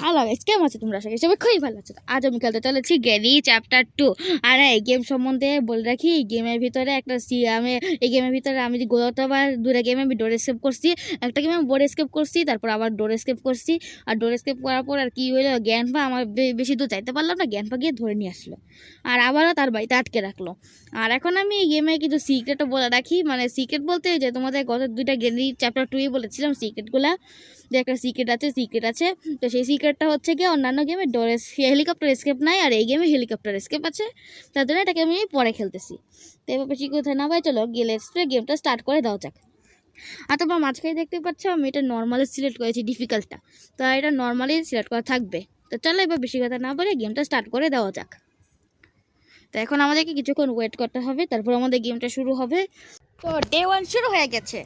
Hello guys কেমন আছে তোমরা সবাই? সবাই খুবই ভালো আছো। আজ আমি খেলতে চলেছি গেরি চ্যাপ্টার টু আর এই গেম সম্বন্ধে বলে রাখি, এই গেমের ভিতরে একটা সি আমি, এই গেমের ভিতরে আমি গতবার দুটো গেমে আমি ডোর স্কেপ করছি। একটা গেমে আমি বোর্ড স্কেপ করছি, তারপর আবার ডোর স্কেপ করছি। আর ডোর স্কেপ করার পর আর কি হলো জ্ঞান পা আমার বেশি দূর যাইতে পারলাম না, জ্ঞান পা গিয়ে ধরে নিয়ে আসলো। আর আবারও তার বাড়িতে আটকে রাখল। আর এখন আমি এই গেমে কিছু সিক্রেটও বলে রাখি। মানে সিক্রেট বলতে যে তোমাদের গত দুইটা গেরি চ্যাপ্টার টুই বলেছিলাম সিক্রেটগুলা যে একটা সিক্রেট আছে সিক্রেট আছে। তো সেই সিক্রেটটা হচ্ছে কি অন্যান্য গেমে ডোরেস হেলিকপ্টার স্কেপ নাই, আর এই গেমে হেলিকপ্টার স্কেপ আছে। তার জন্য এটাকে আমি পরে খেলতেছি। তো এবার বেশি কোথায় না ভাই চলো গেলে গেমটা স্টার্ট করে দাও যাক। আর তোমরা মাঝখানে দেখতে পাচ্ছ, আমি এটা নর্মালি সিলেক্ট করেছি ডিফিকাল্টটা তো এটা নর্মালি সিলেক্ট করা থাকবে। তো চলো এবার বেশি কথা না বলে গেমটা স্টার্ট করে দেওয়া যাক। তো এখন আমাদেরকে কিছুক্ষণ ওয়েট করতে হবে, তারপর আমাদের গেমটা শুরু হবে। তো ডে ওয়ান শুরু হয়ে গেছে।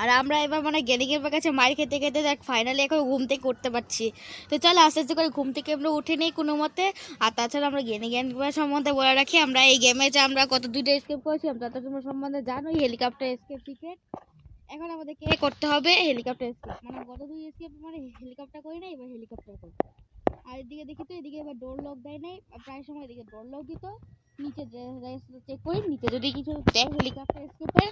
আর আমরা এবার মানে গেনিংয়ের কাছে মার খেতে খেতে দেখ ফাইনালি এখন ঘুম থেকে উঠতে পারছি। তো চলো আস্তে আস্তে করে ঘুম থেকে আমরা উঠে নিই কোনো মতে। আর তাছাড়া আমরা গেনিং সম্বন্ধে বলে রাখি, আমরা এই গেমে যে আমরা কত দুইটা স্কেপ করেছিলাম তাতে তোমরা সম্বন্ধে জানোই হেলিকপ্টার স্কেপ সিক্রেট এখন আমাদেরকে করতে হবে? হেলিকপ্টার স্কেপ মানে গত দুই স্কেপ মানে হেলিকপ্টার করি না, এবার হেলিকপ্টার করি। আর এদিকে দেখি তো, এদিকে এবার ডোর লক দেয় নাই। প্রায় সময় এদিকে ডোর লক দিত। নিচে চেক করি, নিচে যদি কিছু দেয় হেলিকপ্টার স্কেপের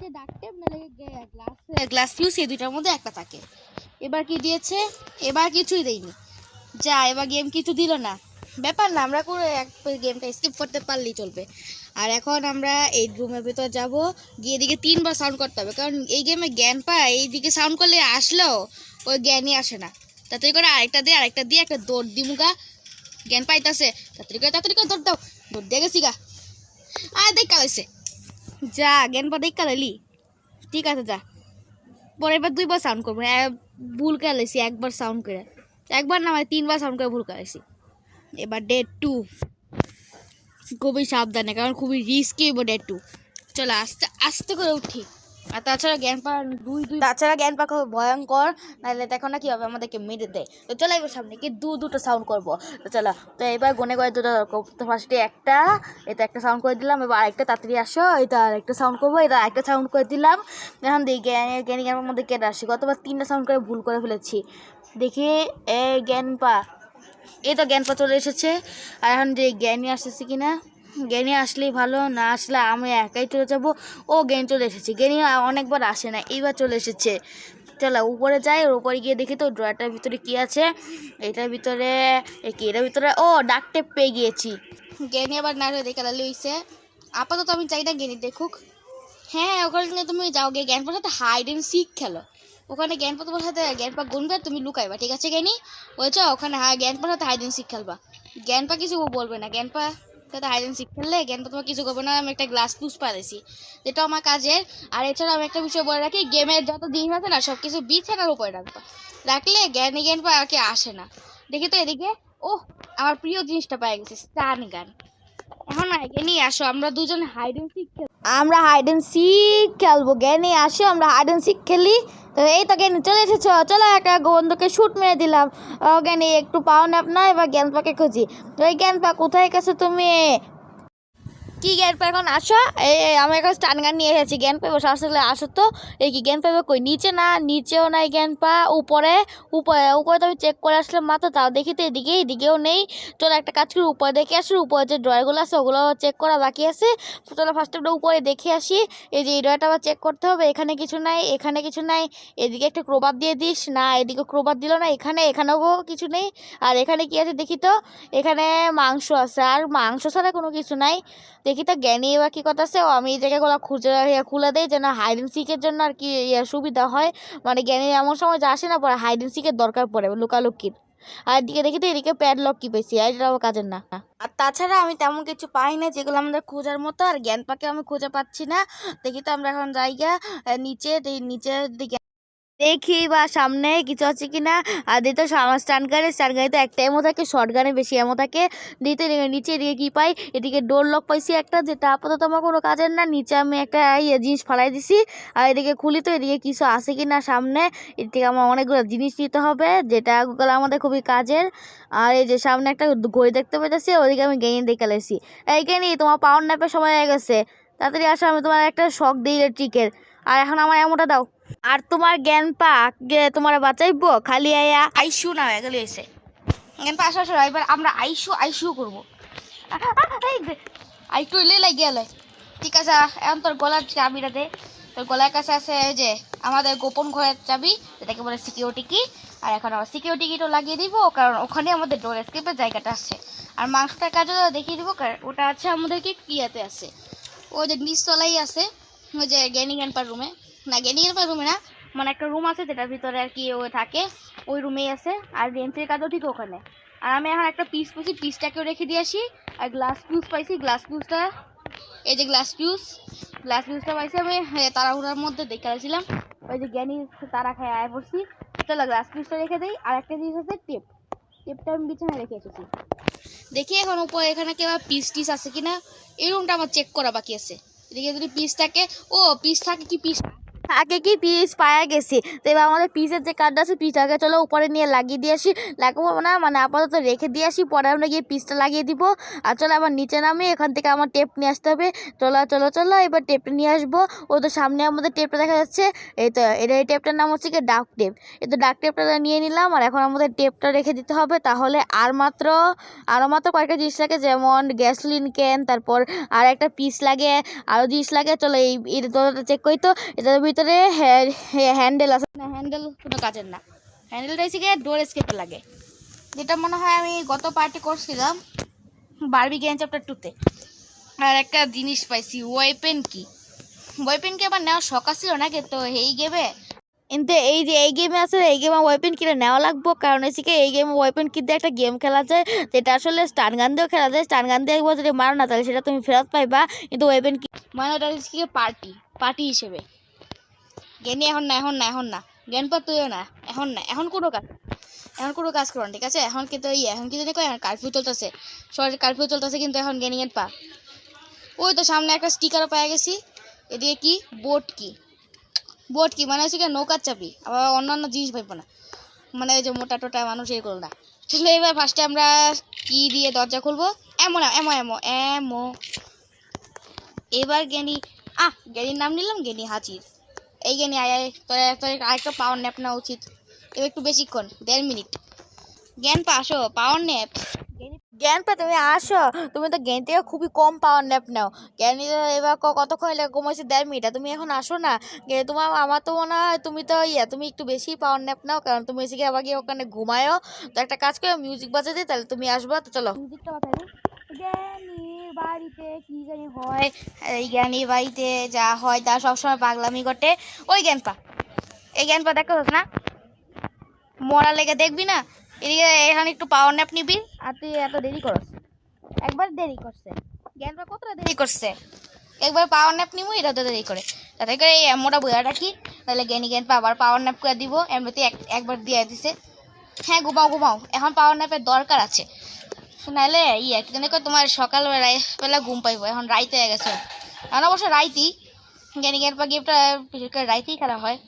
নিচে ডাকতে নাহলে গ্লাস গ্লাস ফিউজ এই দুইটার মধ্যে একটা থাকে। এবার কি দিয়েছে? এবার কিছুই দেয়নি। যা, এবার গেম কিছু দিল না। ব্যাপার না, আমরা করে এক গেমটা স্কিপ করতে পারলেই চলবে। আর এখন আমরা এই রুমের ভিতর যাব, গিয়ে এদিকে তিনবার সাউন্ড করতে হবে। কারণ এই গেমে জ্ঞান পায় এইদিকে সাউন্ড করলে আসলেও ওই জ্ঞানই আসে না। তাড়াতাড়ি করে আরেকটা দিয়ে আরেকটা দিয়ে একটা দৌড় দিমুগা জ্ঞান পাইতেছে। তাড়াতাড়ি করে তাড়াতাড়ি করে দৌড় দাও। দৌড় দিয়ে গেছি গা। আর দেখ কালাইছে যা, জ্ঞান পা দেখ কালাইলি ঠিক আছে, যা। পরে এবার দুইবার সাউন্ড করব। ভুল কালাইছি একবার সাউন্ড করে। একবার না মানে তিনবার সাউন্ড করে ভুল কালাইছি এবার ডেট টু খুবই সাবধানে, কারণ খুবই রিস্কি এবার ডেট টু চলো, আস্তে আস্তে করে উঠি। আর তাছাড়া জ্ঞান পা দুই দুই তাছাড়া জ্ঞান পা খুব ভয়ঙ্কর, নাহলে দেখো না কি হবে আমাদেরকে মেরে দেয়। তো চলো এবার সামনে কি দু দুটো সাউন্ড করব। তো চলো, তো এবার গনে গনে দুটো তো ফার্স্টে একটা, এটা একটা সাউন্ড করে দিলাম, এবার আরেকটা তাড়াতাড়ি আসো, এটা আরেকটা সাউন্ড করব, এটা আরেকটা সাউন্ড করে দিলাম। এখন দেখি জ্ঞান, জ্ঞানী জ্ঞানের মধ্যে কেটে আসি? গতবার তিনটা সাউন্ড করে ভুল করে ফেলেছি। দেখি, এ জ্ঞান পা এই তো জ্ঞান পা চলে এসেছে। আর এখন যে জ্ঞানী আসতেছে কিনা? জ্ঞানী আসলেই ভালো, না আসলে আমি একাই চলে যাব। ও জ্ঞান চলে এসেছে। জ্ঞানী অনেকবার আসে না এইবার চলে এসেছে। চলো, উপরে যাই, ওর উপরে গিয়ে দেখি তো ড্রয়ারটার ভিতরে কি আছে। এটার ভিতরে কি? এটার ভিতরে, ও ডাক টেপ পেয়ে গিয়েছি। জ্ঞানী আবার না দেখে লালি হইছে। আপাতত আমি চাই না গেনি দেখুক। হ্যাঁ ওখানে তুমি যাও গিয়ে জ্ঞান পার সাথে হাইড অ্যান্ড সিক খেলো। ওখানে জ্ঞান পা তোমার সাথে জ্ঞান পা গুনবে, তুমি লুকাইবা, ঠিক আছে জ্ঞানী বলছো ওখানে হ্যাঁ জ্ঞান পার সাথে হাইড অ্যান্ড সিক খেলবা। জ্ঞান পা কিছু বলবে না, জ্ঞান পা সিক খেললে তোমার কিছু করবে না আমি একটা গ্লাস পুষ যেটা আমার কাজের, আর এছাড়া আমি একটা বিষয় বলে রাখি গেমের যত জিনিস আছে না সব কিছু বিছানার উপরে রাখবা। রাখলে জ্ঞানী পা আর আসে না। দেখি তো এদিকে ও আমার প্রিয় জিনিসটা পাই গেছে, স্টান গান। এখন আগে নিয়ে আসো, আমরা দুজন হাইডেন সিক আমরা হাইড অ্যান্ড সিক খেলব, জ্ঞানী আসো, আমরা হাইড অ্যান্ড সিক খেলি। তো এই তো জ্ঞানী চলে এসেছ, চলো একটা বন্ধুকে শ্যুট মেরে দিলাম। ও জ্ঞানী, একটু পাও না এবার জ্ঞানপাকে খুঁজি। তো এই জ্ঞানপা, কোথায় গেছো তুমি? কি জ্ঞান পাবে এখন? আসো। এই আমি এখন স্টান গান নিয়ে এসেছি। জ্ঞান পাবে? আসলে আসো তো। এই কি জ্ঞান পাবে কই? নিচে না, নিচেও নাই জ্ঞান পা, উপরে উপরে উপরে তো আমি চেক করে আসলাম মাত্র, তাও দেখি তো এদিকে, এদিকেও নেই। চলো একটা কাজ করি, উপরে দেখে আসি, উপরে যে ড্রয়ারগুলো আছে ওগুলো চেক করা বাকি আছে। চলো ফার্স্ট আমরা উপরে দেখে আসি। এই যে এই ড্রয়টা আবার চেক করতে হবে, এখানে কিছু নাই, এখানে কিছু নাই। এদিকে একটা ক্রোবার দিয়ে দিস। না, এদিকে ক্রোবার দিল না, এখানে, এখানেও কিছু নেই। আর এখানে কি আছে দেখি তো? এখানে মাংস আছে। আর মাংস ছাড়া কোনো কিছু নাই। দেখি তো জ্ঞানী এবার কী কথা ও আমি এই জায়গাগুলো খুঁজে খুলে দেই যেন হাইড অ্যান্ড সিকের জন্য আর কি সুবিধা হয়। মানে জ্ঞানী এমন সময় যে আসে না, পরে হাইড অ্যান্ড সিকের দরকার পড়ে, লুকালুকির। আর এদিকে দেখি তো এদিকে প্যাডলক কি পেয়েছি আর এটা আমার কাজের না। আর তাছাড়া আমি তেমন কিছু পাই না, যেগুলো আমাদের খোঁজার মতো, আর জ্ঞান পাকে আমি খুঁজে পাচ্ছি না। দেখি তো আমরা এখন জায়গা নিচে নিচের দিকে দেখি বা সামনে কিছু আছে কিনা। আর দিতে স্টান গানে স্টান গানে তো একটা এমো থাকে শর্ট গানে বেশি এমো থাকে। দিতে নিচে এদিকে কী পাই? এদিকে ডোর লক পাইছি একটা, যেটা আপাতত আমার কোনো কাজের না। নিচে আমি একটা ইয়ে জিনিস ফালাই দিছি। আর এদিকে খুলি তো, এদিকে কিছু আছে কি না সামনে এদিকে আমার অনেকগুলো জিনিস নিতে হবে, যেটা গুলো আমাদের খুবই কাজের। আর এই যে সামনে একটা ঘড়ি দেখতে পেতেছি ওদিকে আমি গেইন দেখে লেছি এই গেনি তোমার পাওয়ার ন্যাপের সময় হয়ে গেছে। তাড়াতাড়ি আসো, আমি তোমার একটা শখ দিই ইলেকট্রিকের আর এখন আমার এমনটা দাও। আর তোমার জ্ঞান পাক তোমার বাঁচাইবো? খালি আয়া। আইসু না, হয়ে গেলে এসে। জ্ঞান পা আসো আসো, এবার আমরা আইসু আইসু করব। আইটু এলে লাগিয়ে গেলে। ঠিক আছে, এখন তোর গলার চাবিটা দে। তোর গলার কাছে আছে যে, আমাদের গোপন ঘরের চাবি, যেটাকে বলে সিকিউরিটি কি আর এখন আমার সিকিউরিটি কিটা লাগিয়ে দিব, কারণ ওখানে আমাদের ডোর স্কেপের জায়গাটা আছে। আর মাংসটার কাজও দেখিয়ে দিব, কারণ ওটা আছে আমাদের কি কিয়াতে আছে। ও যে নিচতলাই আছে, ওই যে জ্ঞানী জ্ঞানপার রুমে না জ্ঞানী জ্ঞানপার রুমে না। মানে একটা রুম আছে যেটার ভিতরে আর কি ও থাকে। ওই রুমেই আছে। আর রেন্টের কাজও ঠিক ওখানে। আর আমি এখন একটা পিস পেয়েছি পিসটাকেও রেখে দিয়ে আসি। আর গ্লাস পিউস পাইছি। গ্লাস পিউসটা এই যে গ্লাস পিউস গ্লাস পিউসটা পাইছি আমি। এ, তাড়াহুড়ার মধ্যে দেখে আসছিলাম। ওই যে জ্ঞানী তারা খায় আয় পড়ছি। চলো গ্লাস পিউসটা রেখে দিই। আর একটা জিনিস আছে টেপ টেপটা আমি বিছানায় রেখে এসেছি। দেখি এখন উপরে এখানে কেউ পিস টিস আছে কিনা। এই রুমটা আমার চেক করা বাকি আছে। এদিকে যদি পিস থাকে ও পিস থাকে কি পিস আগে কি পিস পায়া গেছি? তো এবার আমাদের পিসের যে কার্ডটা আছে পিসটাকে চলো উপরে নিয়ে লাগিয়ে দিয়ে আসি। লাগাবো না মানে আপাতত রেখে দিয়ে আসি, পরে আমরা গিয়ে পিসটা লাগিয়ে দিব। আর চলো আবার নিচে নামি, এখান থেকে আমার টেপ নিয়ে আসতে হবে। চলো চলো চলো, এবার টেপটা নিয়ে আসব। ও তো সামনে আমাদের টেপটা দেখা যাচ্ছে। এই তো এটা এই টেপটার নাম হচ্ছে কি ডাক টেপ এই তো ডাক টেপটা নিয়ে নিলাম, আর এখন আমাদের টেপটা রেখে দিতে হবে। তাহলে আর মাত্র আরও মাত্র কয়েকটা জিনিস লাগে, যেমন গ্যাসলিন ক্যান তারপর আর একটা পিস লাগে আরও জিনিস লাগে। চলো এই এটা চেক করি তো। এটার ভিতরে হ্যান্ডেল আছে। না, হ্যান্ডেল কোনো কাজের না। হ্যান্ডেলটা হচ্ছে গিয়ে ডোর স্কেপে লাগে। যেটা মনে হয় আমি গত পার্টি করছিলাম বারবি গেম চ্যাপ্টার টুতে আর একটা জিনিস পাইছি ওয়েপেন কি? ওয়েপেন কি আমার নেওয়ার শখ ছিল নাকি? তো এই গেমে কিন্তু এই যে এই গেমে আছে, এই গেমে ওয়েপেন কিনে নেওয়া লাগবো। কারণ হচ্ছে কি এই গেমে ওয়েপেন দিয়ে একটা গেম খেলা যায়, যেটা আসলে স্টান গান দিয়েও খেলা যায়। স্টান গান দিয়ে একবার যদি মারো না, তাহলে সেটা তুমি ফেরত পাইবা। কিন্তু ওয়েপেন কি মানে ওটা হচ্ছে কি পার্টি পার্টি হিসেবে। জ্ঞানী এখন না এখন না এখন না। জ্ঞান পা তুইও না। এখন না, এখন কোনো কাজ এখন কোনো কাজ করো না, ঠিক আছে? এখন কিন্তু ইয়ে এখন কিন্তু দেখো এখন কারফিউ চলতেছে। সরকারি কারফিউ চলতেছে কিন্তু এখন জ্ঞানী পা ওই তো সামনে একটা স্টিকারও পেয়ে গেছি। এদিকে কি? বোট কি? বোট কি? মানে হচ্ছে কি নৌকার চাপি আবার অন্যান্য জিনিস পাইবো না। মানে ওই যে মোটা টোটা মানুষ এগুলো না। চলো এবার ফার্স্টে আমরা কি দিয়ে দরজা খুলবো? এমো এমন এমো এমো এমো এবার জ্ঞানী আহ জ্ঞানীর নাম নিলাম জ্ঞানী হাজির। এই জ্ঞানী আয় আয় তোর তোর আরেকটা পাওয়ার ন্যাপ নেওয়া উচিত। এবার একটু বেশিক্ষণ দেড় মিনিট জ্ঞান পা আসো পাওয়ার ন্যাপ জ্ঞান পা তুমি আসো। তুমি তো জ্ঞান থেকে খুবই কম পাওয়ার ন্যাপ নাও। জ্ঞান এবার ক- কতক্ষণ লাগে ঘুমাইছে? দেড় মিনিট আর তুমি এখন আসো না। গে- তোমার আমার তো মনে হয় তুমি তো ইয়া তুমি একটু বেশি পাওয়ার ন্যাপ নাও। কারণ তুমি এসে গিয়ে আবার গিয়ে ওখানে ঘুমায়ও। তো একটা কাজ করো মিউজিক বাজা দিই তাহলে তুমি আসবা। তো চলো। মিউজিকটা বাজাই বাড়িতে কি জানি হয়, এই জ্ঞানীর বাড়িতে যা হয় তা সবসময় পাগলামি ঘটে। ওই জ্ঞান পা এই জ্ঞান পা দেখো না? মরা লেগে দেখবি না? এদিকে এখানে একটু পাওয়ার ন্যাপ নিবি। আর তুই এত দেরি করস। একবার দেরি করছে। জ্ঞান পা কতটা দেরি করছে? একবার পাওয়ার ন্যাপ নিবো এটা তো দেরি করে। তাতে করে এই মোটা বইয়া রাখি তাহলে জ্ঞানী জ্ঞান পা আবার পাওয়ার ন্যাপ করে দিব। এমনিতে একবার দিয়ে দিছে। হ্যাঁ ঘুমাও ঘুমাও। এখন পাওয়ার ন্যাপের দরকার আছে। নাহলে ইয়ে কি তোমার সকাল বেলা ঘুম পাইবো, এখন রাইতে হয়ে গেছে। এখন অবশ্য রাইতি জ্ঞানী জ্ঞান পাখি রাইতেই খেলা হয়।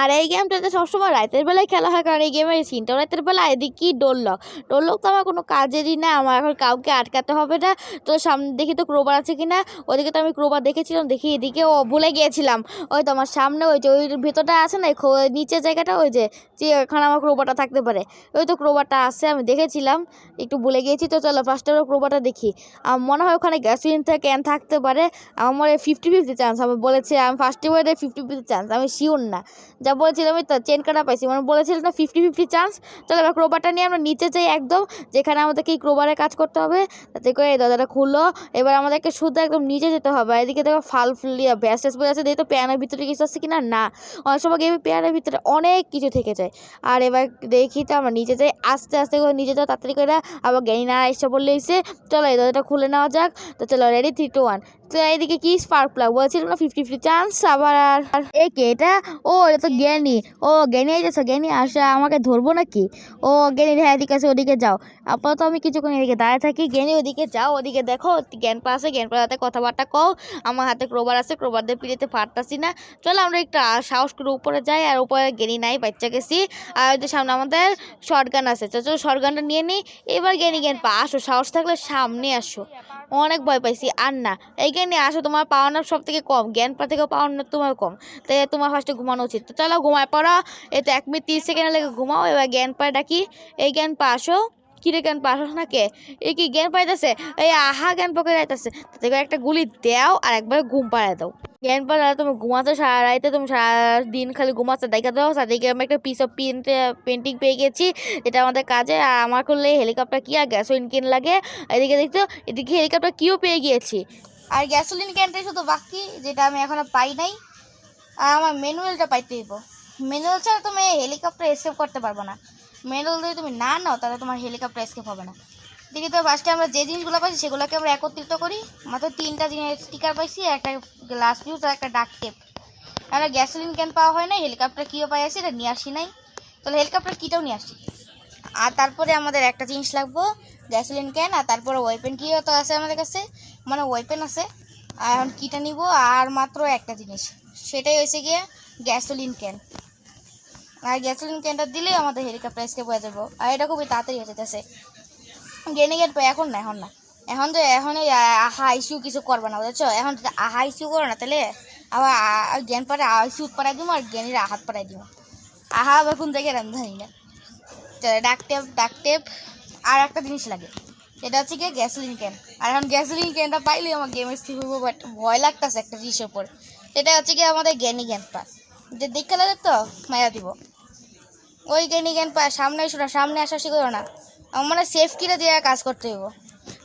আর এই গেমটাতে সবসময় রাতের বেলায় খেলা হয়, কারণ এই গেমের সিনটাও রাতের বেলা এদিকে কি ডোরলক ডোরলক তো আমার কোনো কাজেরই না, আমার এখন কাউকে আটকাতে হবে না। তো সামনে দেখি তো ক্রোবার আছে কি না ওদিকে তো আমি ক্রোবার দেখেছিলাম, দেখি এদিকে ও ভুলে গিয়েছিলাম। ওই তো আমার সামনে ওই যে ওই ভেতরটা আছে না নিচের জায়গাটা, ওই যে যে ওখানে আমার ক্রোবারটা থাকতে পারে। ওই তো ক্রোবারটা আছে, আমি দেখেছিলাম, একটু ভুলে গিয়েছি তো, চলো ফার্স্টে আমরা ক্রোবারটা দেখি। আমার মনে হয় ওখানে গ্যাসোলিন ক্যান থাকতে পারে, আমার ফিফটি ফিফটি চান্স আমি বলেছি, আমি ফার্স্টে বলে ফিফটি ফিফটি চান্স আমি শিওর না। যা বলেছিলাম আমি তো চেন কাটা পাইছি। মানে বলেছিলাম না ফিফটি ফিফটি চান্স চলো এবার ক্রোবারটা নিয়ে আমরা নিচে যাই একদম, যেখানে আমাদেরকে এই ক্রোবারে কাজ করতে হবে। তাতে করে এই দরজাটা খুললো। এবার আমাদেরকে শুধু একদম নিচে যেতে হবে। এদিকে দেখো ফাল ফুলিয়া ব্যাস ট্যাস বলে আছে। দেখি তো প্যানের ভিতরে কিছু আছে কিনা? না। অনেক সময় গেমে প্যানের ভিতরে অনেক কিছু থেকে যায়। আর এবার দেখি তো আমরা নিচে যাই। আস্তে আস্তে করে নিচে যাও। তাড়াতাড়ি করে আবার জ্ঞানী না এসে বললে এসে, চলো এই দরজাটা খুলে নেওয়া যাক। তো চলো রেডি থ্রি টু ওয়ান তো এইদিকে কি স্পার্ক প্লাগ বলছিলাম না ফিফটি ফিফটি চান্স আবার আর এ কে এটা? ও, এটা তো জ্ঞানী। ও, জ্ঞানী এসেছে জ্ঞানী আসা, আমাকে ধরবো নাকি? ও, জ্ঞানী হ্যাঁ এদিকে আছে ওদিকে যাও। আপাতত আমি কিছুক্ষণ এদিকে দাঁড়িয়ে থাকি। জ্ঞানী, ওদিকে যাও, ওদিকে দেখো, জ্ঞান পা আছে জ্ঞান পার হাতে কথাবার্তা কও। আমার হাতে ক্রোবার আছে ক্রোবার দিয়ে পিড়িতে পারতাছি না। চলো, আমরা একটু সাহস করে উপরে যাই, আর উপরে জ্ঞানী নাই, বাচ্চা গেছি। আর ওই সামনে আমাদের শর্টগান আছে। চলো শর্টগানটা নিয়ে নিই এবার জ্ঞানী, জ্ঞান, পা আসো, সাহস থাকলে সামনে আসো। অনেক ভয় পাইছি। আর না এই জ্ঞানী আসো, তোমার পাওয়ার নাম সব থেকে কম, জ্ঞান পা থেকেও পাওয়ার নাম তোমার কম। তাই তোমার ফার্স্টে ঘুমানো উচিত। তো চলো ঘুমায় পড়া, এই তো এক মিনিট তিরিশ সেকেন্ড লেগে ঘুমাও, এবার জ্ঞান পা ডাকি। এই জ্ঞান পা আসো। কিরে জ্ঞান পাস না কে? এই কি জ্ঞান পাইতেছে? এই আহা জ্ঞান পকে যাইতেছে তাতে একটা গুলি দাও আর একবার ঘুম পাড়ায় দাও। জ্ঞান পাড়া তুমি ঘুমাতে সারা রাইতে তুমি সারা দিন খালি ঘুমাতে দেখা দাও সাথে আমি একটা পিস অফ পেন্ট পেন্টিং পেয়ে গেছি, যেটা আমাদের কাজে। আর আমার করলে হেলিকপ্টার কি আর গ্যাসোলিন কেন লাগে? এদিকে দেখতো এদিকে হেলিকপ্টার কিও পেয়ে গিয়েছি। আর গ্যাসোলিন ক্যানটাই শুধু বাকি, যেটা আমি এখনও পাই নাই। আর আমার ম্যানুয়ালটা পাইতে দিব ম্যানুয়াল ছাড়া তুমি হেলিকপ্টার এসকেপ করতে পারব না। ম্যানুয়াল যদি তুমি না নাও, তাহলে তোমার হেলিকপ্টার এসকেপ হবে না। দেখি তো ফার্স্টে আমরা যে জিনিসগুলো পাইছি সেগুলোকে আমরা একত্রিত করি। মাত্র তিনটা জিনিস স্টিকার পাইছি, একটা গ্লাস ফিউজ আর একটা ডাক টেপ আমরা গ্যাসোলিন ক্যান পাওয়া হয় না হেলিকপ্টার কিও পাই আসি এটা নিয়ে আসি নাই। তাহলে হেলিকপ্টার কিটাও নিয়ে আসি। আর তারপরে আমাদের একটা জিনিস লাগবো গ্যাসোলিন ক্যান আর তারপরে ওয়েপেন কিও তো আছে আমাদের কাছে। মানে ওয়েপেন আছে। আর এখন কিটা নিব, আর মাত্র একটা জিনিস, সেটাই হয়েছে গিয়ে গ্যাসোলিন ক্যান আর গ্যাসোলিন ক্যানটা দিলেই আমাদের হেলিকপ্টার এসকে হয়ে যাব। আর এটা খুবই তাড়াতাড়ি হয়ে যেতেছে। গেনে গেট এখন না এখন না। এখন যে, এখন এই আহা আইসিউ কিছু করবে না, বুঝছ? এখন যদি আহা আইসিউ করো না, তাহলে আবার জ্ঞান পারে আইসিউ পাড়াই দিব আর জ্ঞানীর আহাত পাড়াই দিব আহা, আবার কোন জায়গায় আমি জানি না। তো ডাক টেপ ডাক টেপ আর একটা জিনিস লাগে। এটা হচ্ছে গিয়ে গ্যাসোলিন ক্যান আর এখন গ্যাসোলিন ক্যানটা পাইলে আমার গেমের স্কিপ হইব বাট ভয় লাগতেছে একটা জিনিসের উপর। সেটা হচ্ছে গিয়ে আমাদের জ্ঞানী জ্ঞান পা যে দেখে লাগে তো, মায়া দিব। ওই জ্ঞানী জ্ঞান পা সামনে এসো না, সামনে আসা শিখো না। আমার মানে সেফ দিয়ে কাজ করতে হইব।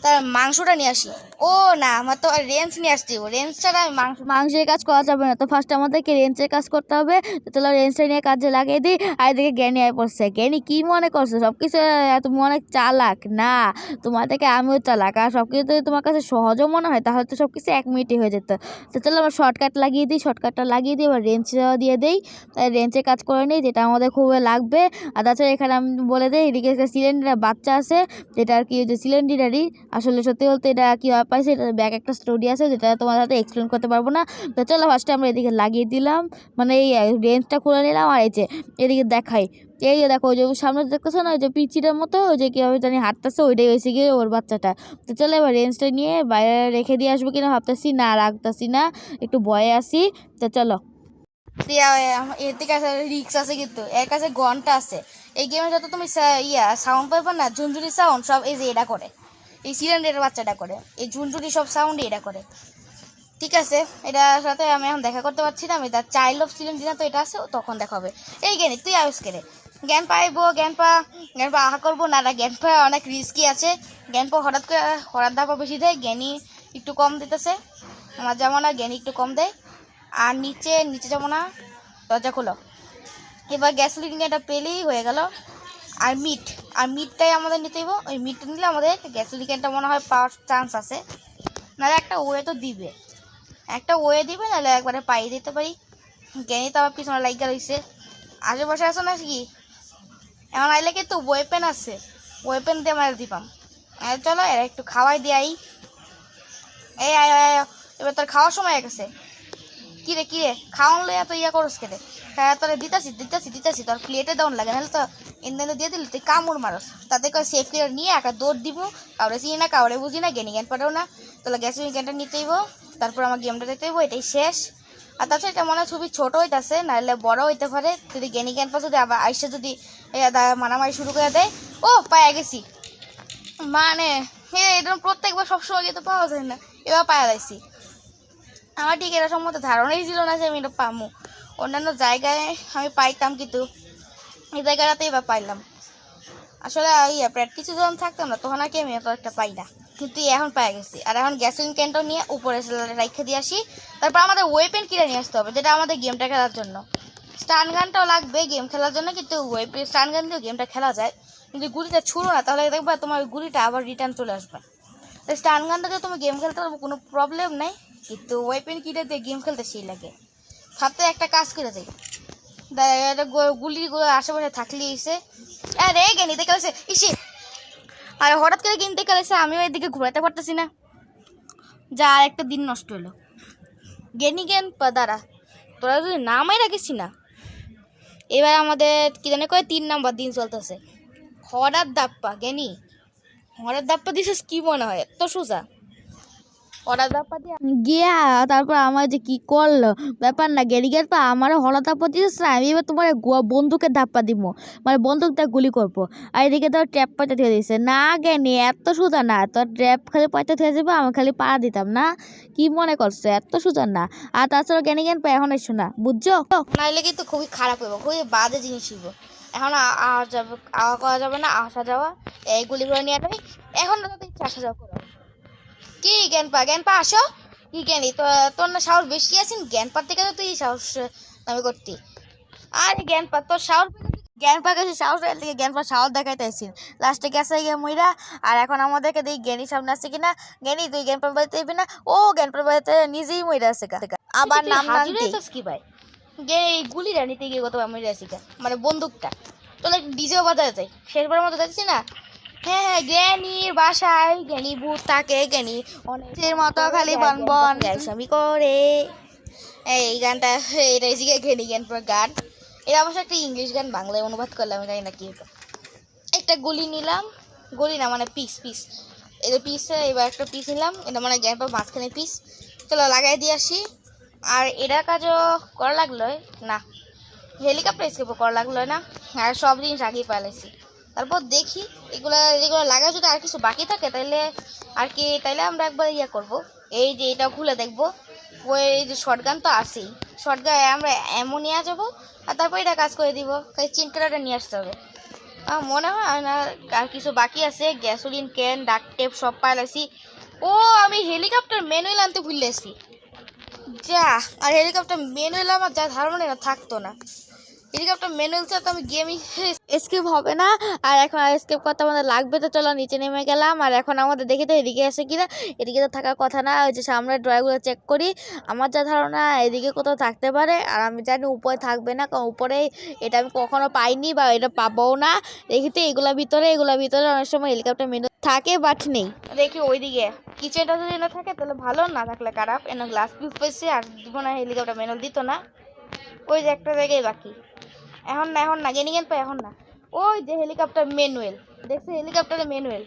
তার মাংসটা নিয়ে আসি। ও না, আমার তো রেঞ্জ নিয়ে আসতে হইব। রেঞ্জ ছাড়া মাংস মাংসের কাজ করা যাবে না। তো ফার্স্ট আমাদেরকে রেঞ্চের কাজ করতে হবে। তাহলে রেঞ্চটা নিয়ে কাজে লাগিয়ে দিই। আর এদিকে জ্ঞানী আয় পড়ছে। জ্ঞানী কী মনে করছে? সব কিছু তুমি অনেক চালাক? না তোমার থেকে আমিও চালাক। আর সব কিছু যদি তোমার কাছে সহজও মনে হয়, তাহলে তো সব কিছু এক মিনিটে হয়ে যেত। তো চলো আমরা শর্টকাট লাগিয়ে দিই। শর্টকাটটা লাগিয়ে দিই এবার রেঞ্চ দিয়ে দিই। তাই রেঞ্চের কাজ করে নিই, যেটা আমাদের খুব লাগবে। আর তাছাড়া এখানে আমি বলে দিই, এদিকে একটা বাচ্চা আছে। যেটা আর কি সিলিন্ডারই আসলে সত্যি বলতে এটা কীভাবে পাইছে, এটা ব্যাক একটা স্টোরি আছে যেটা তোমার সাথে এক্সপ্লেন করতে পারব না। তো চলো ফার্স্টে আমরা এদিকে লাগিয়ে দিলাম মানে এই রেঞ্জটা খুলে নিলাম আর এই যে এদিকে দেখাই। এই দেখো, ওই যে সামনে দেখতেছো না, ওই যে পিচিটার মতো, ওই যে কীভাবে জানি হাঁটতেছে, ওইটাই হয়েছে গিয়ে ওর বাচ্চাটা। তো চলো এবার রেঞ্জটা নিয়ে বাইরে রেখে দিয়ে আসব কিনা ভাবতেছি না, রাখতেছি না, একটু ভয়ে আসি তো চলো। এর থেকে আছে রিক্স আছে কিন্তু, এর কাছে ঘণ্টা আছে। এই গেমে যত তুমি ইয়া সাউন্ড পাইবা না, ঝুনঝুনি সাউন্ড সব এই যে এটা করে। এই সিলিন্ডারের বাচ্চাটা করে, এই ঝুনঝুনি সব সাউন্ড এটা করে। ঠিক আছে, এটার সাথে আমি এখন দেখা করতে পারছি না, আমি তার চাইল্ড অফ সিলিন্ডার তো এটা আছে তখন দেখা হবে। এই জ্ঞানী তুই আয়ুষ কেড়ে জ্ঞান পাইবো, জ্ঞান পা জ্ঞান পা আহা করব, না না, জ্ঞান পা অনেক রিস্কি আছে। জ্ঞান পা হঠাৎ করে, হঠাৎ ধাপা বেশি দেয় জ্ঞানী একটু কম দিতেছে। আমার যেমন না জ্ঞানী একটু কম দেয়। আর নিচে নিচে যাব না দরজা খোলো। এবার গ্যাস লিডিংটা পেলেই হয়ে গেল। আর মিট আর মিটটাই আমাদের নিতে হইব। ওই মিটটা নিলে আমাদের গ্যাস লিডিংটা মনে হয় পাওয়ার চান্স আছে। নাহলে একটা ওয়ে তো দিবে। একটা ওয়ে দিবে, নাহলে একবারে পাইয়ে দিতে পারি। জ্ঞানী তো আমার পিছনে লাইগা রয়েছে আশেপাশে আসো না কি? এমন আইলে কিন্তু ওয়েপেন আছে। ওয়েপেন দিয়ে আমরা দিবাম। চলো, এরা একটু খাওয়াই দিয়াই এই, আয়। এবার তোর খাওয়ার সময় গেছে। কিরে কিরে? খাওয়ান লইয়া তো ইয়া করস কেটে হ্যাঁ তোরে দিতাছি দিতাছি দিতাছি, তোর প্লেটে দাউন লাগে, নাহলে তো ইন্দানে দিয়ে দিলি, তুই কামড় মারস। তাতে করে সেফ করে নিয়ে একটা দৌড় দিব কাউরে চিনি না, কাউরে বুঝি না গেনি জ্ঞান পারেও না। তাহলে গ্যাস জ্ঞানটা নিতে হইব তারপর আমার গেমটা দিতে হইব এটাই শেষ। আর তাছাড়া এটা মনে হয় খুবই ছোট হইতাছে, নাহলে বড় হইতে পারে। যদি জ্ঞানী জ্ঞান পা যদি আবার আইসে যদি মারামারি শুরু করে দেয়, ও, পায়া গেছি। মানে এরকম প্রত্যেকবার সবসময় তো পাওয়া যায় না, এবার পায়া যাইছি। আমার ঠিক এটা সম্বন্ধে ধারণাই ছিল না যে আমি এটা পামু। অন্যান্য জায়গায় আমি পাইতাম কিন্তু, এই জায়গাটাতেই বা পাইলাম। আসলে ইয়া প্র্যাকটিসে যখন থাকতাম না, তখন আর কি আমি এত একটা পাই না। কিন্তু এখন পাই গেছি। আর এখন গ্যাসোলিন ক্যানটাও নিয়ে উপরে রাইখে দিয়ে আসি। তারপর আমাদের ওয়েপেন কিনে নিয়ে আসতে হবে, যেটা আমাদের গেমটা খেলার জন্য। স্টান গানটাও লাগবে গেম খেলার জন্য, কিন্তু ওয়েপেন স্টান গান দিয়েও গেমটা খেলা যায়। কিন্তু গুলিটা ছুড়ো না, তাহলে দেখবা তোমার গুলিটা আবার রিটার্ন চলে আসবে। স্টান গানটা দিয়ে তুমি গেম খেলতে পারব, কোনো প্রবলেম নাই। কিন্তু ওয়েপেন দিয়ে গেম খেলতে সেই লাগে। ভাবতে একটা কাজ করে যাই দা- এটা গু- গুলিগুলো আশেপাশে থাকলে এসে আরে দেখে গেছে ইসে আর হঠাৎ করে কিনতে গেছে আমিও এদিকে ঘুরাতে পারতেছি না। যা, আর একটা দিন নষ্ট হলো। জ্ঞানী জ্ঞান দাঁড়া। তোরা যদি নামাই রাখিস না, এবার আমাদের কি জানে কয়, তিন নাম্বার দিন চলতেছে। হঠাৎ দাপ্পা গেনি। হঠাৎ দাপ্পা দিছিস কি মনে হয়? এত সোজা। গিয়া তারপর আমার যে কি করল? ব্যাপার না গেরি গেল তো আমার না, আমি এবার তোমার বন্দুকের ধাপ্পা দিব। মানে বন্দুক দিয়ে গুলি করব। আর এদিকে তো ট্র্যাপ পাইতে থেকে দিয়েছে না জ্ঞানী এত সোজা না তো ট্র্যাপ খালি পাইতে থেকে যাবে আমি খালি পা দিতাম না। কি মনে করছে, এত সোজা না। আর তাছাড়া জ্ঞানী জ্ঞান পাই এখন এসো না, বুঝছ? নাইলে কিন্তু খুবই খারাপ হইব, খুবই বাজে জিনিস হইব। এখন আওয়া যাবে আওয়া করা যাবে না, আসা যাওয়া এইগুলি করে নিয়ে এখন ইচ্ছা আসা যাওয়া করো। কি জ্ঞান পা জ্ঞান পা আসো। কি জ্ঞানী? তো তোর না সাহস বেশি আছেন জ্ঞান পার থেকে তো তুই সাহস আমি করতি। আরে জ্ঞান পা তোর সাহস জ্ঞান পা কাছে সাহস এর থেকে জ্ঞান পা সাহস দেখাইতেছিস লাস্টে গেছে গিয়ে মইরা আর এখন আমাদেরকে দেখি জ্ঞানী সামনে আসছে কিনা। জ্ঞানী তুই জ্ঞান পার বাড়িতে না? ও জ্ঞান পার বাড়িতে নিজেই মইরা আছে আবার নাম কি? ভাই? এই গুলিটা নিতে গিয়ে কত আমি মানে বন্দুকটা। তো ডিজেও বাজাতে। যাই শেষবারের মতো যাচ্ছি না? হ্যাঁ হ্যাঁ জ্ঞানীর বাসায়, জ্ঞানী ভূত থাকে, জ্ঞানী অনেকের মতো খালি বন বন আমি করে। এই গানটা এটা এসে জ্ঞানী জ্ঞান গান। এটা অবশ্য একটা ইংলিশ গান, বাংলায় অনুবাদ করলাম, জানি না কি একটা গুলি নিলাম, গুলি না মানে পিস পিস এটা পিস এবার একটা পিস নিলাম, এটা মানে জ্ঞান পর মাঝখানে পিস চলো লাগাই দিয়ে আসি। আর এটা কাজও করা লাগল, না। হেলিকপ্টার স্কেপও করা লাগল, না। আর সব জিনিস আগেই পালাইছি। তারপর দেখি এগুলা এগুলো লাগা যদি আর কিছু বাকি থাকে তাহলে আর কি তাহলে আমরা একবার ইয়ে করব। এই যে এটা খুলে দেখব। ওই যে শর্টগান তো আছেই। শর্টগান আমরা এমন নিয়ে যাব, আর তারপর এটা কাজ করে দিব। খালি চিনকাটা নিয়ে আসতে হবে। মনে হয় না আর কিছু বাকি আছে। গ্যাসোলিন, ক্যান, ডাক টেপ সব পাইলাইছি ও, আমি হেলিকপ্টার ম্যানুয়াল আনতে ভুলে আসি যা, আর হেলিকপ্টার ম্যানুয়াল আমার যা ধারণা থাকতো না। হেলিকপ্টার ম্যানুয়াল ছাড়া তো আমি গেমই এসকেপ হবে না। আর এখন আর এসকেপ করতে আমাদের লাগবে তো চলো নিচে নেমে গেলাম। আর এখন আমাদের দেখি তো এদিকে আছে কিনা? এদিকে তো থাকার কথা না। ওই যে সামনের ড্রয়গুলো চেক করি। আমার যা ধারণা এদিকে কোথাও থাকতে পারে। আর আমি জানি উপরে থাকবে না কারণ উপরে এটা আমি কখনো পাইনি বা এটা পাবও না। দেখি তো এগুলোর ভিতরে এগুলোর ভিতরে অনেক সময় হেলিকপ্টার মেনু থাকে বাট নেই। দেখি ওইদিকে। কিচেনটা যদি না থাকে তাহলে ভালো না থাকলে খারাপ। এনে গ্লাস পিস পেয়েছে আর দিব না হেলিকপ্টার ম্যানুয়াল দিত না। ওই যে একটা জায়গায় বাকি। এখন না এখন না গেনি গেন পাই এখন না। ওই যে হেলিকপ্টার ম্যানুয়াল দেখছি হেলিকপ্টারের ম্যানুয়াল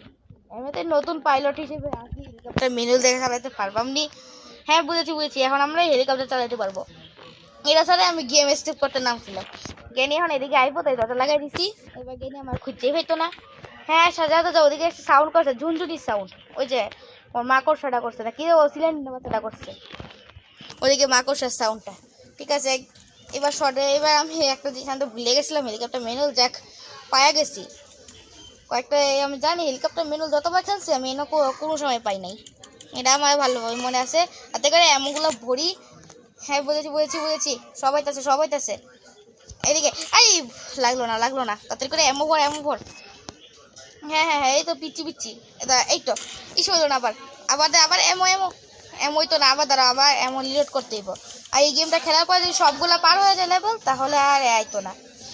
এমনিতে নতুন পাইলট হিসেবে আছি হেলিকপ্টার ম্যানুয়াল দেখে চালাতে পারবাম নি। হ্যাঁ বুঝেছি বুঝেছি, এখন আমরা হেলিকপ্টার চালাতে পারব। এটা ছাড়া আমি গেম স্টেপ করতে নামছিলাম। গেনি এখন এদিকে আইবো, তাই দরজা লাগাই দিছি। এবার গেনি আমার খুঁজতেই হইতো না। হ্যাঁ সাজাতে যাও, ওদিকে একটা সাউন্ড করছে ঝুনঝুনির সাউন্ড ওই যে, ওর মাকড়সাটা করছে, না, কি ও সিলিন্ডার বাচ্চাটা করছে। ওদিকে মাকড়সার সাউন্ডটা ঠিক আছে এবার শর্টে এবার আমি একটা আনতে ভুলে গেছিলাম হেলিকপ্টার ম্যানুয়াল জ্যাক পায়া গেছি। কয়েকটা, আমি জানি হেলিকপ্টার মেনুল যতবার খেলছি, আমি এনে কোনো সময় পাই নাই। এটা আমার ভালোভাবে মনে আছে। তাতে করে এমনগুলো ভরি হ্যাঁ বুঝেছি বুঝেছি বুঝেছি সবাই তাছে সবাই তাছে। এদিকে এই লাগল না লাগল না, তাড়াতাড়ি করে এমন ভর এমন ভর। হ্যাঁ হ্যাঁ হ্যাঁ এই তো পিচ্ছি পিচ্ছি এই তো ইস হইল না আবার। আবার আবার এমো এমো এমোই তো না আবার দাঁড়া আবার রিলোড করতে হইব আর এই গেমটা খেলার পরে যদি সবগুলো পার হয়ে যায় লেভেল তাহলে আর আইতো না।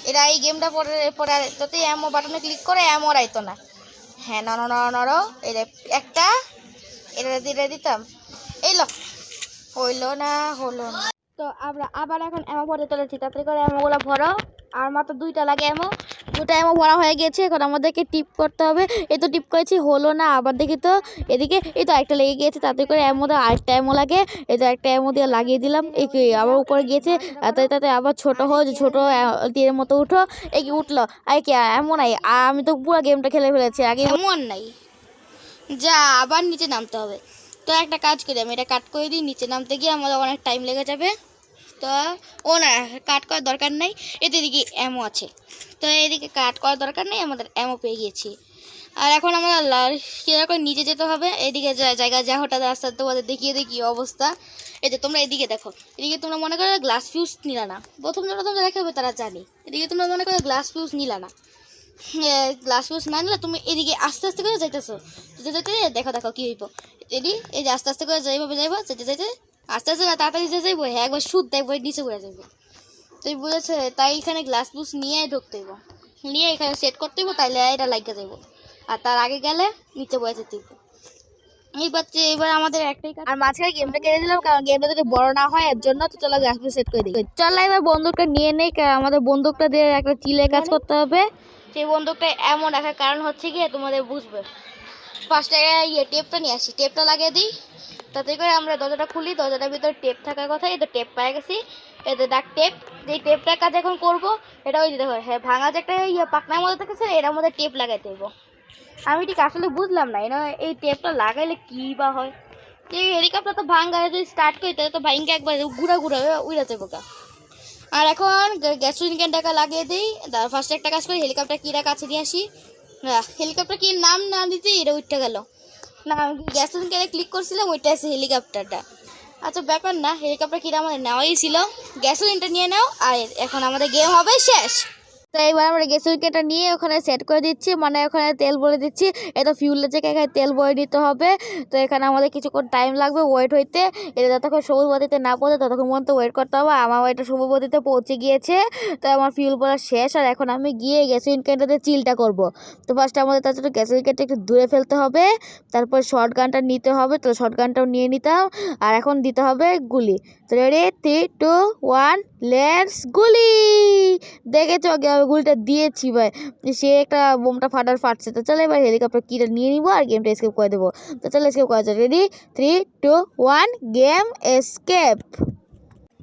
এটা এই গেমটা পরে পরে যদি এমো বাটনে ক্লিক করে এমো আর আইতো না। হ্যাঁ নর নর নর যে একটা এটা এটা দিতাম। এই লো। হইল না, হলো না। তো আমরা আবার এখন এমো ভরে চলেছি। তাড়াতাড়ি করে এমোগুলো ভরো। আর মাত্র দুইটা লাগে এমো এমন ভরা হয়ে গেছে, এখন আমাদেরকে টিপ করতে হবে। এই তো টিপ করেছি, হলো না, আবার দেখি তো, এদিকে এই তো একটা লেগে গিয়েছে, তাতে করে এমন আরেকটা এমন লাগে এই তো একটা এমন দিয়ে লাগিয়ে দিলাম এই আবার উপরে গিয়েছে, তাতে তাতে আবার ছোট হয়ে ছোট তীরের মতো উঠো এই কি উঠল, আর কি এমন আর আমি তো পুরো গেমটা খেলে ফেলেছি, আগে এমন নাই। যা, আবার নিচে নামতে হবে। তো একটা কাজ করি, আমি এটা কাট করে দিই, নিচে নামতে গিয়ে আমাদের অনেক টাইম লেগে যাবে। তো ও না কাট করার দরকার নেই, এতে এদিকে এমও আছে। তো এদিকে কাট করার দরকার নেই, আমাদের এমও পেয়ে গিয়েছি। আর এখন আমরা কীরকম নিচে যেতে হবে, এদিকে যা জায়গা যা হঠাৎ রাস্তা তোমাদের দেখিয়ে দিই কী অবস্থা। এই যে তোমরা এদিকে দেখো, এদিকে তোমরা মনে করো গ্লাস ফিউজ নিলা না। প্রথম যারা তোমরা দেখাবে তারা জানি, এদিকে তোমরা মনে করো গ্লাস ফিউজ নিলা না। গ্লাস ফিউজ না নিলে তুমি এদিকে আস্তে আস্তে করে যাইতেছো। যেতে যেতে দেখো দেখো কী হইব। এদি এই যে আস্তে আস্তে করে যাইভাবে যাইবো যেতে যেতে আস্তে আস্তে না তাড়াতাড়ি যে যাইবো হ্যাঁ একবার সুদ দেখব নিচে পড়ে যাইবো। তুই বুঝেছে তাই এখানে গ্লাস বুস নিয়ে ঢুকতে হইব। নিয়ে এখানে সেট করতে হইব তাইলে এটা লাগিয়ে যাইব। আর তার আগে গেলে নিচে বয়ে যেতে হইব। এইবার যে- এবার আমাদের একটাই কাজ আর মাঝখানে গেমটা কেটে দিলাম কারণ গেমটা যদি বড় না হয় এর জন্য তো চলো গ্যাস সেট করে দিই। চলো এবার বন্দুকটা নিয়ে নেই আমাদের বন্দুকটা দিয়ে একটা চিলে কাজ করতে হবে। সেই বন্দুকটা এমন রাখার কারণ হচ্ছে গিয়ে তোমাদের বুঝবে। ফার্স্টে ইয়ে টেপটা নিয়ে আসি। টেপটা লাগিয়ে দিই। তাতে করে আমরা দরজাটা খুলি। দরজাটার ভিতরে টেপ থাকার কথা, এই তো টেপ পেয়ে গেছি। এতে ডাক টেপ এই টেপটার কাজ এখন করব, এটা ওই যে দেখো হ্যাঁ ভাঙা যে একটা ইয়ে পাকনার মধ্যে থাকেছে এটার মধ্যে টেপ লাগাইতে হইব আমি ঠিক আসলে বুঝলাম না এটা এই টেপটা লাগাইলে কি বা হয়? এই হেলিকপ্টার তো ভাঙ্গা যদি স্টার্ট করি, তাহলে তো ভাঙ্গা একবার ঘুরা ঘুরা উড়ে যাব গা। আর এখন গ্যাসোলিন ক্যানটাকে লাগিয়ে দিই। ফার্স্টে একটা কাজ করি হেলিকপ্টার কিরা কাছে নিয়ে আসি। হ্যাঁ হেলিকপ্টার কি নাম না দিতে এটা উঠতে গেল। না, আমি গ্যাস কেন ক্লিক করছিলাম, ওইটা আছে হেলিকপ্টারটা আচ্ছা ব্যাপার না হেলিকপ্টার কিনা আমাদের নেওয়াই ছিল। গ্যাসোলিনটা নিয়ে নাও, আর এখন আমাদের গেম হবে শেষ। তো এবার আমরা গ্যাসোলিনটা নিয়ে ওখানে সেট করে দিচ্ছি। মানে ওখানে তেল ভরে দিচ্ছি। এটা ফিউলের জায়গায় এখানে তেল ভরে নিতে হবে। তো এখানে আমাদের কিছুক্ষণ টাইম লাগবে ওয়েট হইতে। এটা যতক্ষণ সবুজ বাতিতে না পৌঁছে ততক্ষণ পর্যন্ত ওয়েট করতে হবে। আমার এটা সবুজ বাতিতে পৌঁছে গিয়েছে। তো আমার ফিউল ভরা শেষ। আর এখন আমি গিয়ে গ্যাসোলিন ক্যানটাতে চিলটা করব। তো ফার্স্টে আমাদের তার জন্য গ্যাসোলিন ক্যানটা একটু দূরে ফেলতে হবে। তারপর শর্ট গানটা নিতে হবে। তো শর্ট গানটাও নিয়ে নিতাম। আর এখন দিতে হবে গুলি। তো ready three two one let's গুলি। দেখেছ আমি গুলিটা দিয়েছি ভাই। সে একটা বোমটা ফাটার ফাটছে। তো চলে এবার হেলিকপ্টার কিটা নিয়ে নিবো আর গেমটা স্কেপ করে দেবো। তো চলে স্কেপ করা যায় ready three two one game escape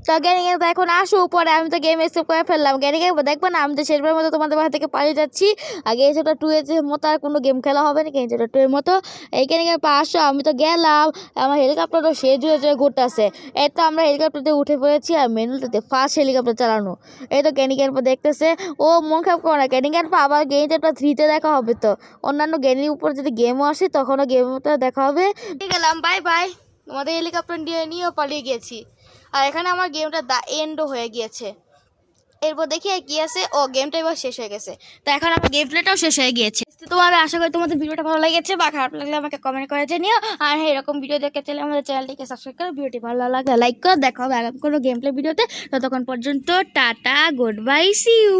তো গ্যানিং এর এখন আসো, উপরে আমি তো গেম স্কেপ করে ফেললাম। গ্যানিং এর দেখব না, আমি তো শেষবার মতো তোমাদের বাসা থেকে পালিয়ে যাচ্ছি। আগে এই যেটা টু এর মতো আর কোনো গেম খেলা হবে না এই যেটা টু এর মতো। এই গ্যানিং এর আসো, আমি তো গেলাম। আমার হেলিকপ্টারটা সে জুড়ে জুড়ে ঘুরতেছে। এই তো আমরা হেলিকপ্টারতে উঠে পড়েছি আর মেনুটাতে ফার্স্ট হেলিকপ্টার চালানো। এই তো গ্যানিং এর দেখতেছে। ও মন খারাপ করে না গ্যানিং এর আবার গেম চ্যাপ্টার থ্রিতে দেখা হবে তো। অন্যান্য গেনির উপর যদি গেমও আসে, তখনও গেমটা দেখা হবে। গেলাম বাই বাই তোমাদের হেলিকপ্টার নিয়ে নিয়েও পালিয়ে গেছি। আর এখানে আমার গেমটা দা এন্ডও হয়ে গিয়েছে। এরপর দেখি কি আছে। ও, গেমটা এবার শেষ হয়ে গেছে। তো এখন আমার গেম প্লেটাও শেষ হয়ে গিয়েছে। তো তোমার আশা করি তোমাদের ভিডিওটা ভালো লেগেছে বা খারাপ লাগলে আমাকে কমেন্ট করে জানিও। আর হ্যাঁ এরকম ভিডিও দেখতে চাইলে আমাদের চ্যানেলটিকে সাবস্ক্রাইব করো। ভিডিওটি ভালো লাগলে লাইক করো। দেখো আগামী কোনো গেম প্লে ভিডিওতে ততক্ষণ পর্যন্ত tata good bye see you